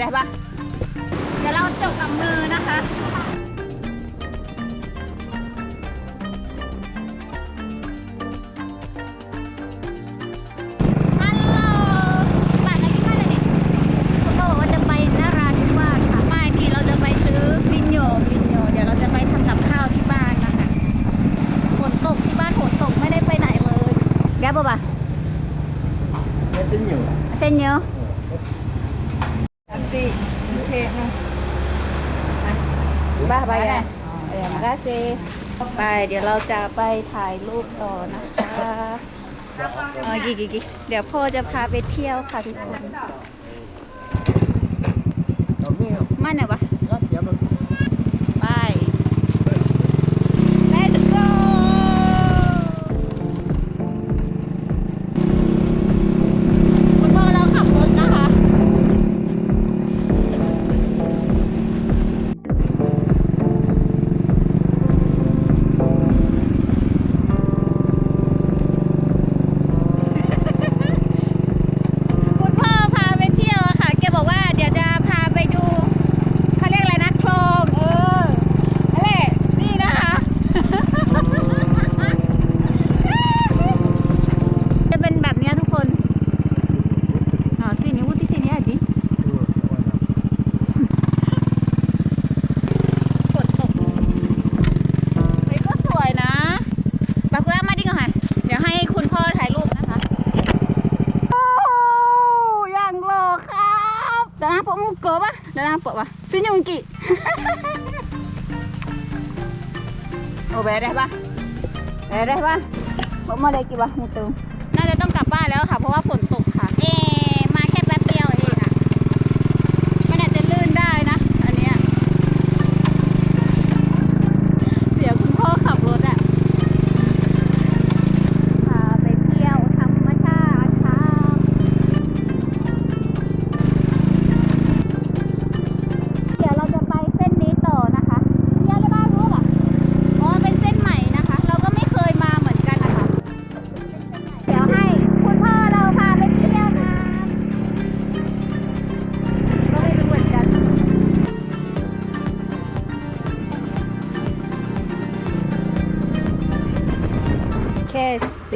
ได้ปะเดี๋ยวเราจบกับมือนะคะฮัลโหลบ้านไหนที่บ้านอะไรเนี่ยอบอกว่าจะไปนราธิวาสค่ะไม่ทีเราจะไปซื้อลินโยลินโยเดี๋ยวเราจะไปทำกับข้ เออมาได้สิไป เดี๋ยวเราจะไปถ่ายรูปต่อนะคะเออกี่กี่กี่เดี๋ยวพ่อจะพาไปเที่ยวค่ะทุกคนเราไม่เอามาไหนวะ ปะปะซิญุงกิโอ้แบได้ปะแบได้ปะบอกมาเลยกี่ปะมุตุน่าจะต้องกลับบ้านแล้วค่ะ เพราะว่าฝนตกค่ะ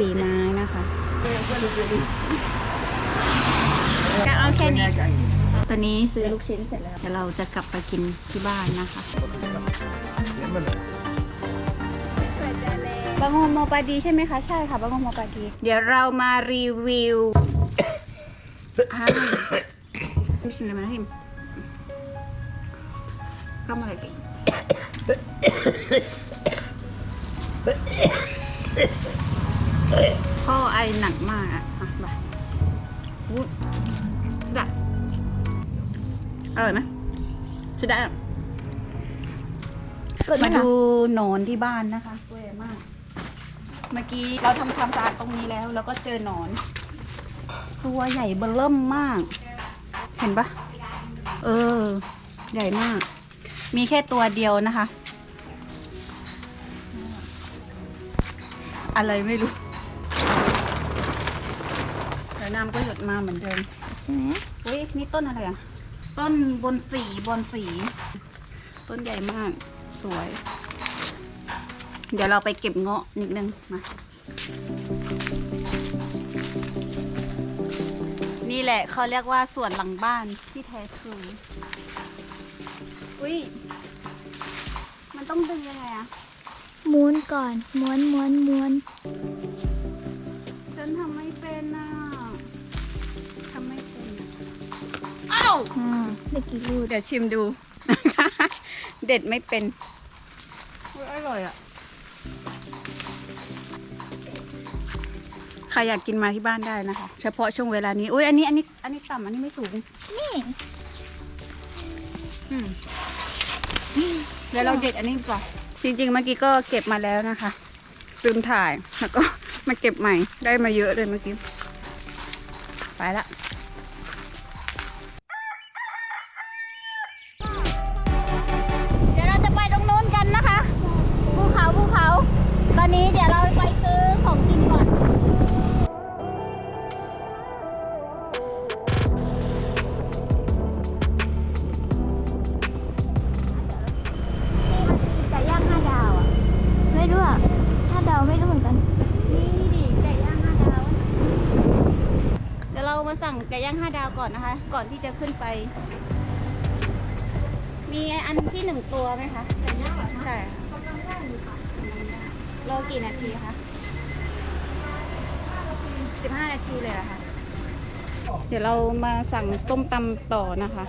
สีไม้นะคะ ก็เอาแค่นี้ ตอนนี้ซื้อลูกชิ้นเสร็จแล้วเดี๋ยวเราจะกลับไปกินที่บ้านนะคะเดี๋ยวมันบางโฮโมปาดีใช่ไหมคะ ใช่ค่ะบางโฮโมปาดี เดี๋ยวเรามารีวิวอ่าดูชิมเลยไหมพิมก็มาเลยดิ พ่อไอหนักมากอะอะไปวุ้ดได้อร่อยไหมใช่ได้อะมาดูหนอนที่บ้านนะคะตัวใหญ่มาก เมื่อกี้เราทำความสะอาดตรงนี้แล้ว แล้วก็เจอหนอน ตัวใหญ่เบอร์เริ่มมาก เห็นปะเออ ใหญ่มาก มีแค่ตัวเดียวนะคะ อะไรไม่รู้เดี๋ยว น้ำก็หยดมาเหมือนเดิมใช่ไหมเฮ้ยนี่ต้นอะไรอะ ต้นบนสีบนสี ต้นใหญ่มาก สวย เดี๋ยวเราไปเก็บเงาะนิดนึงมา นี่แหละเขาเรียกว่าสวนหลังบ้านที่แท้ทรูอุ้ย มันต้องดึงยังไงอะม้วนก่อน ม้วนม้วนม้วนฉัน ได้กี่ลูกเดี๋ยวชิมดูนะคะ เด็ดไม่เป็นอุ๊ยอร่อยอะ ใครอยากกินมาที่บ้านได้นะคะ เฉพาะช่วงเวลานี้อุ้ยอันนี้อันนี้อันนี้ต่ำอันนี้ไม่สูง นี่อืมเดี๋ยวเราเด็ดอันนี้ดีกว่าจริงๆเมื่อกี้ก็เก็บมาแล้วนะคะลืมถ่ายแล้วก็มาเก็บใหม่ได้มาเยอะเลยเมื่อกี้ ไปละาวก่อนนะคะ ก่อนที่จะขึ้นไป มีอันที่หนึ่งตัวไหมคะใช่รอกี่นาทีคะสิบห้านาทีเลยเหรอคะเดี๋ยวเรามาสั่งต้มตำต่อนะคะ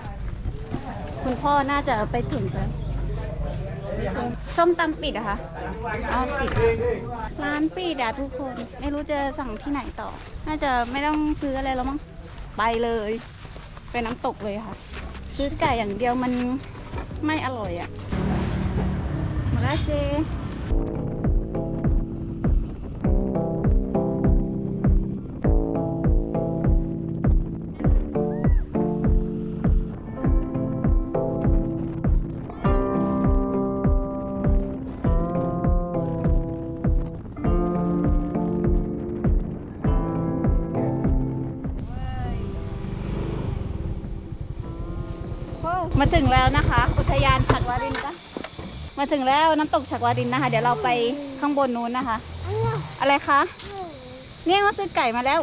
คุณพ่อน่าจะไปถึงแล้วส้มตำปิดอะคะอ๋อปิด ร้านปิดอะทุกคน ไม่รู้จะสั่งที่ไหนต่อ น่าจะไม่ต้องซื้ออะไรแล้วมั้ง ไปเลยไปน้ำตกเลยค่ะ ซื้อไก่อย่างเดียวมันไม่อร่อยอะมาลาเซ มาถึงแล้วนะคะ อุทยานฉักวารินจ้ะมาถึงแล้วน้ำตกฉักวารินนะคะ เดี๋ยวเราไปข้างบนนู้นนะคะ อะไรคะ เนี่ยมาซื้อไก่มาแล้ว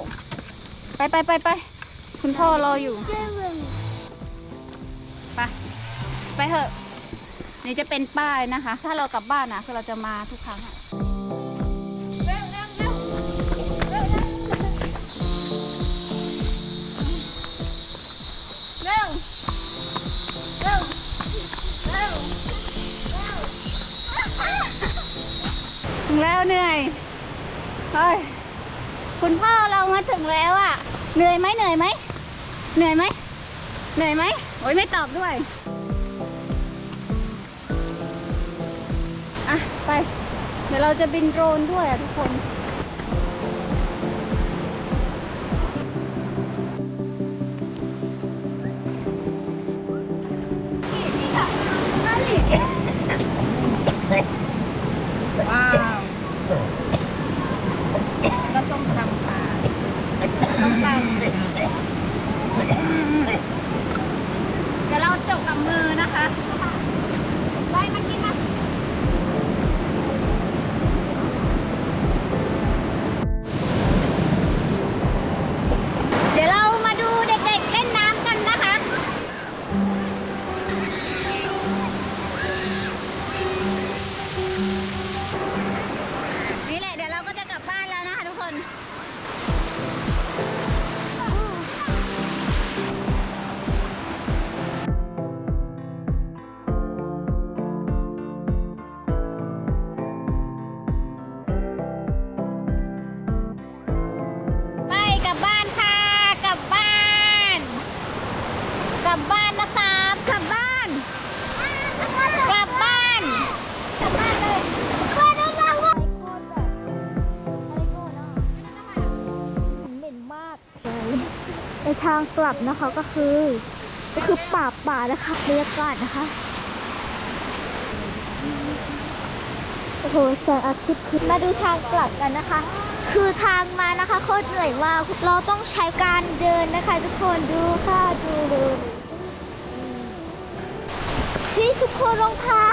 ไปไปไปไปคุณพ่อรออยู่ ไปไปเถอะ นี่จะเป็นป้ายนะคะ ถ้าเรากลับบ้านนะคือเราจะมาทุกครั้งอะ ถึงแล้วเหนื่อยเฮ้ยคุณพ่อเรามาถึงแล้วอะเหนื่อยไหมเหนื่อยไหมเหนื่อยไหมเหนื่อยไหมโอ้ยไม่ตอบด้วยอะไป เดี๋ยวเราจะบินโดรนด้วยอะทุกคน ทางกลับนะคะก็คือ ก็คือป่าป่านะคะบรรยากาศนะคะโอ้โหแสงอาทิตย์ขึ้นมาดูทางกลับกันนะคะ คือทางมานะคะโคตรเหนื่อยมากเราต้องใช้การเดินนะคะทุกคนดูค่ะดูดูที่ทุกคนรองเท้า